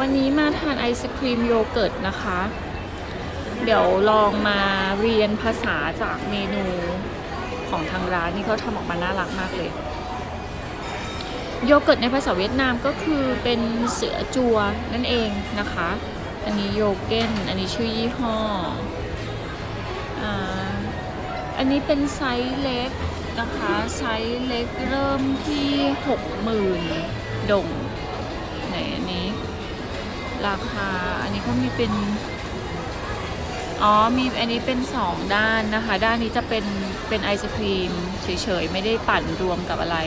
วันนี้มาทานไอศครีมโยเกิร์ตนะคะ เดี๋ยวลองมาเรียนภาษาจากเมนูของทางร้านนี่เขาทำออกมาน่ารักมากเลยโยเกิร์ตในภาษาเวียดนามก็คือเป็นเสือจัวนั่นเองนะคะ อันนี้โยเกนอันนี้ชื่อยี่ห้ออ,อันนี้เป็นไซส์เล็กนะคะ ไซส์เล็กเริ่มที่ 60,000ดงไหนอันนี้ ราคา อันนี้เขามีเป็น อ๋อ มีอันนี้เป็นสองด้านนะคะ ด้านนี้จะเป็นเป็นไอศครีมเฉยๆ ไม่ได้ปั่นรวมกับอะไร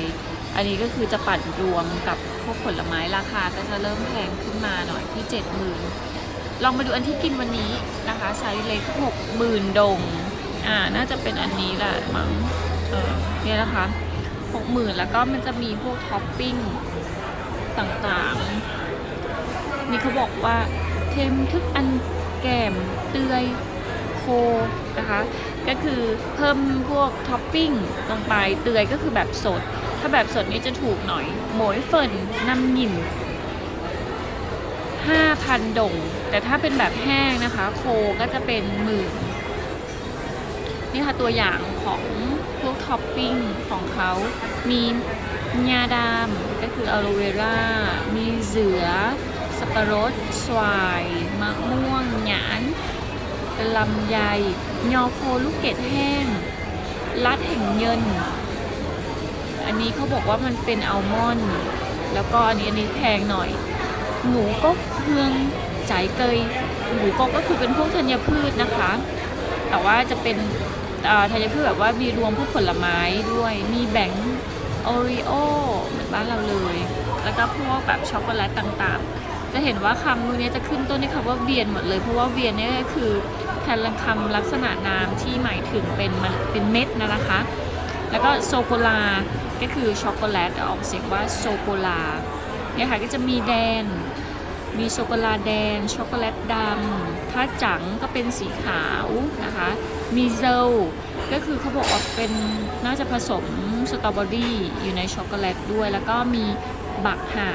อันนี้ก็คือจะปั่นรวมกับพวกผลไม้ราคาก็จะเริ่มแพงขึ้นมาหน่อยที่เจ็ดหมื่นลองมาดูอันที่กินวันนี้นะคะไซส์เล็กหกหมื่นดง อ่า น่าจะเป็นอันนี้แหละมั้ง เออเนี่ยนะคะหกหมื่นแล้วก็มันจะมีพวกท็อปปิ้งต่างๆ นี่เขาบอกว่าเทมทึกอันแก้มเตยโคนะคะ ก็คือเพิ่มพวกท็อปปิ้งลงไปเตยก็คือแบบสด ถ้าแบบสดนี่จะถูกหน่อย หมวยเฟินนำหยิน5,000ดง แต่ถ้าเป็นแบบแห้งนะคะ โคก็จะเป็นหมื่นนี่ค่ะตัวอย่างของพวกท็อปปิ้งของเขามีงาดำก็คืออะโลเวรา มีเสือ สับปะรดสวาย มะม่วง หยานลำไย ยอโคลูกเกดแห้ง ลัดแห่งเงิน อันนี้เขาบอกว่ามันเป็นอัลมอนด์ แล้วก็อันนี้อันนี้แพงหน่อย หมูก็เฮืองจ่ายเกย หมูก็ก็คือเป็นพวกธัญพืชนะคะ แต่ว่าจะเป็นธัญพืชแบบว่ามีรวมพวกผลไม้ด้วย มีแบงค์โอรีโอเหมือนบ้านเราเลย แล้วก็พวกแบบช็อกโกแลตต่างๆ จะเห็นว่าคำพวกนี้จะขึ้นต้นด้วยคำว่าเวียนหมดเลย เพราะว่าเวียนนี่ก็คือแทนคำลักษณะนามที่หมายถึงเป็นมันเป็นเม็ดนะนะคะ แล้วก็โซโกลา ก็คือช็อกโกแลตออกเสียงว่าโซโกลาเนี่ยค่ะก็จะมีแดน มีช็อกโกแลตแดงช็อกโกแลตดำถ้าจังก็เป็นสีขาวนะคะ มีเซลก็คือเขาบอกว่าเป็นน่าจะผสมสตรอเบอรี่อยู่ในช็อกโกแลตด้วย แล้วก็มีบักห่า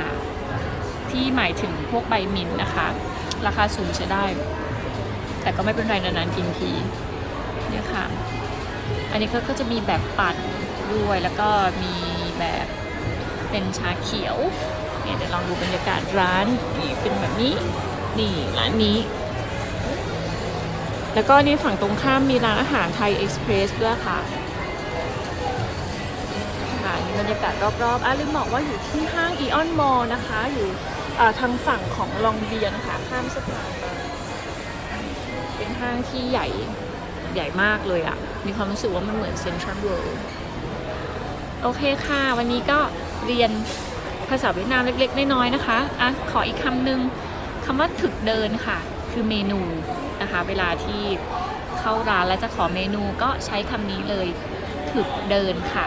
ที่หมายถึงพวกใบมินท์นะคะ ราคาสูงใช้ได้ แต่ก็ไม่เป็นไรนานๆกินทีเนี่ยค่ะ อันนี้ก็ก็จะมีแบบปั่นด้วยแล้วก็มีแบบเป็นชาเขียวเนี่ยเดี๋ยวลองดูบรรยากาศร้านนี่เป็นแบบนี้นี่ร้านนี้ แล้วก็นี่ฝั่งตรงข้ามมีร้านอาหารไทยเอ็กซ์เพรสด้วยค่ะค่ะนี่บรรยากาศรอบๆอะลืมบอกว่าอยู่ที่ห้างอีออนมอลนะคะ อยู่ ทางฝั่งของลองเบียนค่ะข้ามสะพานเป็นห้างที่ใหญ่ใหญ่มากเลยอะ่ะมีความรู้สึกว่ามันเหมือนเซ็นทรัลเวิลด์โอเคค่ะ วันนี้ก็เรียนภาษาเวียดนามเล็กๆ น้อยๆนะคะอะขออีกคำหนึ่งคำว่าถึกเดินค่ะ คือเมนูนะคะ เวลาที่เข้าร้านแล้วจะขอเมนูก็ใช้คำนี้เลยถึกเดินค่ะ